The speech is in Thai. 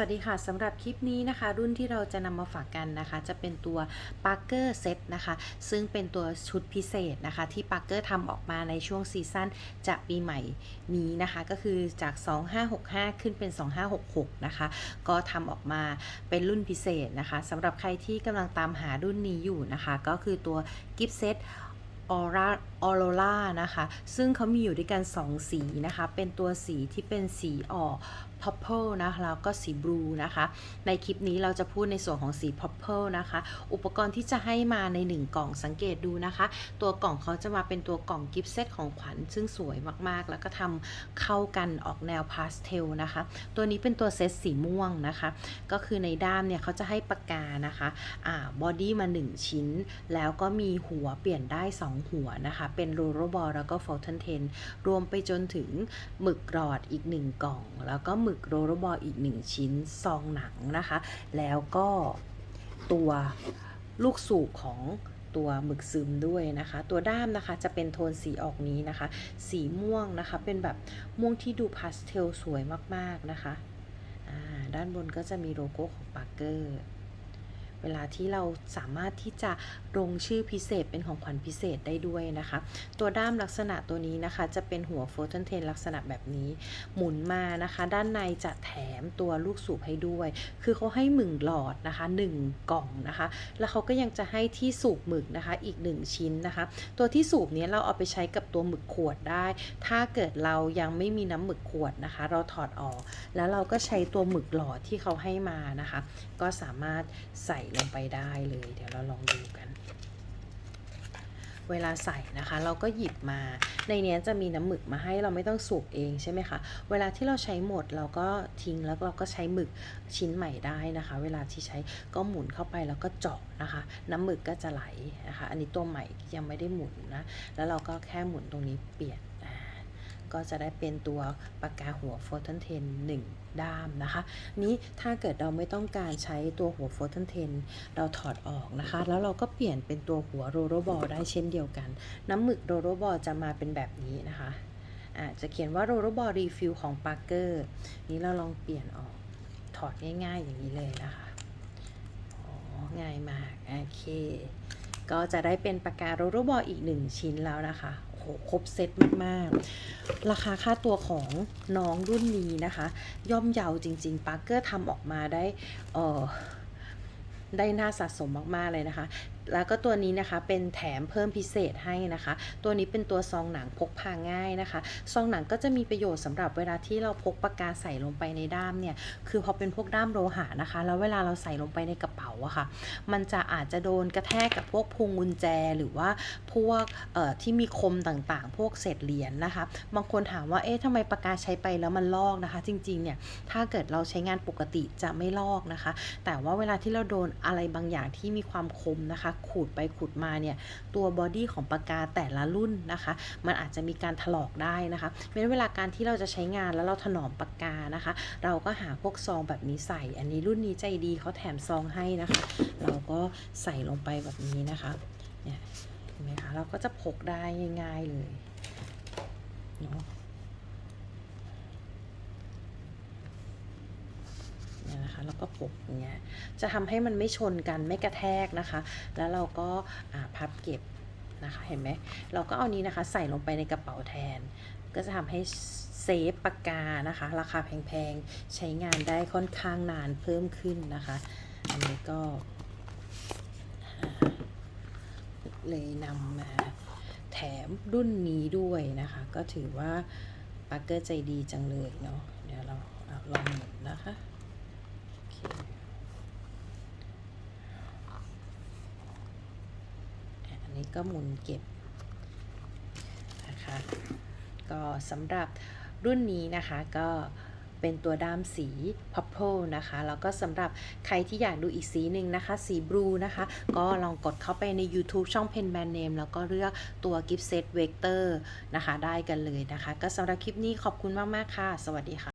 สวัสดีค่ะสำหรับคลิปนี้นะคะ รุ่นที่เราจะนำมาฝากกันนะคะ จะเป็นตัว Parker Set นะคะ ซึ่งเป็นตัวชุดพิเศษนะคะ ที่ Parker ทำออกมาในช่วงซีซั่นจะปีใหม่นี้นะคะ ก็คือจาก 2565 ขึ้นเป็น 2566 นะคะ ก็ทำออกมาเป็นรุ่นพิเศษนะคะสำหรับใครที่กำลังตามหารุ่นนี้อยู่นะคะ ก็คือตัว Gift Set ออร่าออโรล่านะคะ ซึ่งเขามีอยู่ด้วยกัน 2 สีนะคะ เป็นตัวสีที่เป็นสีออก purple นะคะแล้วก็สีบลูนะคะ ในคลิปนี้เราจะพูดในส่วนของสี purple นะคะ อุปกรณ์ที่จะให้มาใน 1 กล่องสังเกตดูนะคะ ตัวกล่องเขาจะมาเป็นตัวกล่องกิฟต์เซตของขวัญ ซึ่งสวยมากๆ แล้วก็ทำเข้ากันออกแนวพาสเทลนะคะ ตัวนี้เป็นตัวเซตสีม่วงนะคะ ก็คือในด้ามเนี่ยเขาจะให้ปากกานะคะอ่าบอดี้มา 1 ชิ้น แล้วก็มีหัวเปลี่ยนได้ 2หัวนะคะ เป็นโรโรบอลแล้วก็ฟอลเทนเทนรวมไปจนถึงหมึกหลอดอีก 1 กล่อง แล้วก็หมึกโรโรบอลอีก 1 ชิ้นซองหนังนะคะ แล้วก็ตัวลูกสูบของตัวหมึกซึมด้วยนะคะ ตัวด้ามนะคะจะเป็นโทนสีออกนี้นะคะ สีม่วงนะคะ เป็นแบบม่วงที่ดูพาสเทลสวยมากๆนะคะ ด้านบนก็จะมีโลโก้ของปาร์เกอร์ เวลาที่เราสามารถที่จะลงชื่อพิเศษเป็นของขวัญพิเศษได้ด้วยนะคะ ตัวด้ามลักษณะตัวนี้นะคะ จะเป็นหัวโฟล t เทนลักษณะแบบนี้หมุนมานะคะ ด้านในจะแถมตัวลูกสูบให้ด้วย คือเขาให้หมึงหลอดนะคะ 1 กล่องนะคะ แล้วเขาก็ยังจะให้ที่สูบหมึกนะคะอีก 1 ชิ้นนะคะ ตัวที่สูบเนี้ยเราเอาไปใช้กับตัวหมึกขวดได้ ถ้าเกิดเรายังไม่มีน้ำหมึกขวดนะคะ เราถอดออก แล้วเราก็ใช้ตัวหมึกหลอดที่เขาให้มานะคะ ก็สามารถใส่ลงไปได้เลย เดี๋ยวเราลองดูกัน เวลาใส่นะคะ เราก็หยิบมา ในเนี้ยจะมีน้ำหมึกมาให้เราไม่ต้องสูบเองใช่ไหมคะ เวลาที่เราใช้หมดเราก็ทิ้งแล้วเราก็ใช้หมึกชิ้นใหม่ได้นะคะ เวลาที่ใช้ก็หมุนเข้าไปแล้วก็เจาะนะคะ น้ำหมึกก็จะไหลนะคะ อันนี้ตัวใหม่ยังไม่ได้หมุนนะ แล้วเราก็แค่หมุนตรงนี้เปลี่ยน ก็จะได้เป็นตัวปากกาหัวโฟล t เทนหนึ่งด้ามนะคะ นี้ถ้าเกิดเราไม่ต้องการใช้ตัวหัวโฟล t เทนเราถอดออกนะคะ แล้วเราก็เปลี่ยนเป็นตัวหัวโรโรบอลได้เช่นเดียวกัน น้ำหมึกโรโรบอลจะมาเป็นแบบนี้นะคะอาจะเขียนว่าโรโรบอลรีฟิลของปาร์เกอร์นี้เราลองเปลี่ยนออกถอดง่ายๆอย่างนี้เลยนะคะอ๋อง่ายมาก โอเค ก็จะได้เป็นปากกาโรโรบอลอีกหนึ่งชิ้นแล้วนะคะ ครบเซตมากๆ ราคาค่าตัวของน้องรุ่นนี้นะคะ ย่อมเยาจริงๆปาร์เกอร์ทำออกมาได้เออได้น่าสะสมมาก ๆ เลยนะคะ แล้วก็ตัวนี้นะคะเป็นแถมเพิ่มพิเศษให้นะคะ ตัวนี้เป็นตัวซองหนังพกพาง่ายนะคะ ซองหนังก็จะมีประโยชน์สำหรับเวลาที่เราพกปากกาใส่ลงไปในด้ามเนี่ย คือพอเป็นพวกด้ามโลหะนะคะ แล้วเวลาเราใส่ลงไปในกระเป๋าอะค่ะ มันจะอาจจะโดนกระแทกกับพวกพวงกุญแจหรือว่าพวกเอ่อที่มีคมต่างๆ พวกเศษเหรียญนะคะ บางคนถามว่า เอ๊ะทำไมปากกาใช้ไปแล้วมันลอกนะคะ จริงๆ เนี่ย ถ้าเกิดเราใช้งานปกติจะไม่ลอกนะคะ แต่ว่าเวลาที่เราโดนอะไรบางอย่างที่มีความคมนะคะขูดไปขูดมาเนี่ยตัวบอดี้ของปากกาแต่ละรุ่นนะคะ มันอาจจะมีการถลอกได้นะคะเพราะเวลาการที่เราจะใช้งานแล้วเราถนอมปากกานะคะ เราก็หาพวกซองแบบนี้ใส่ อันนี้รุ่นนี้ใจดีเขาแถมซองให้นะคะ เราก็ใส่ลงไปแบบนี้นะคะเนี่ยเห็นไหมคะเราก็จะพกได้ง่ายๆเลยเนาะเนี่ยนะคะ แล้วก็พกอย่างเงี้ยจะทำให้มันไม่ชนกันไม่กระแทกนะคะ แล้วเราก็พับเก็บนะคะเห็นไหมเราก็เอานี้นะคะใส่ลงไปในกระเป๋าแทน ก็จะทำให้เซฟปากกานะคะ ราคาแพงๆ ใช้งานได้ค่อนข้างนานเพิ่มขึ้นนะคะ อันนี้ก็เลยนำมาแถมรุ่นนี้ด้วยนะคะ ก็ถือว่าปาร์เกอร์ใจดีจังเลยเนาะเดี๋ยวเราเอาลองหมุนนะคะโอเค อันนี้ ก็หมุนเก็บนะคะก็สำหรับรุ่นนี้นะคะก็เป็นตัวด้ามสี purple นะคะ แล้วก็สำหรับใครที่อยากดูอีกสีหนึ่งนะคะ สี blue นะคะ ก็ลองกดเข้าไปใน YouTube ช่อง Pen Brand Name แล้วก็เลือกตัว Gift Set Vector นะคะ ได้กันเลยนะคะ ก็สำหรับคลิปนี้ขอบคุณมาก ๆ ค่ะ สวัสดีค่ะ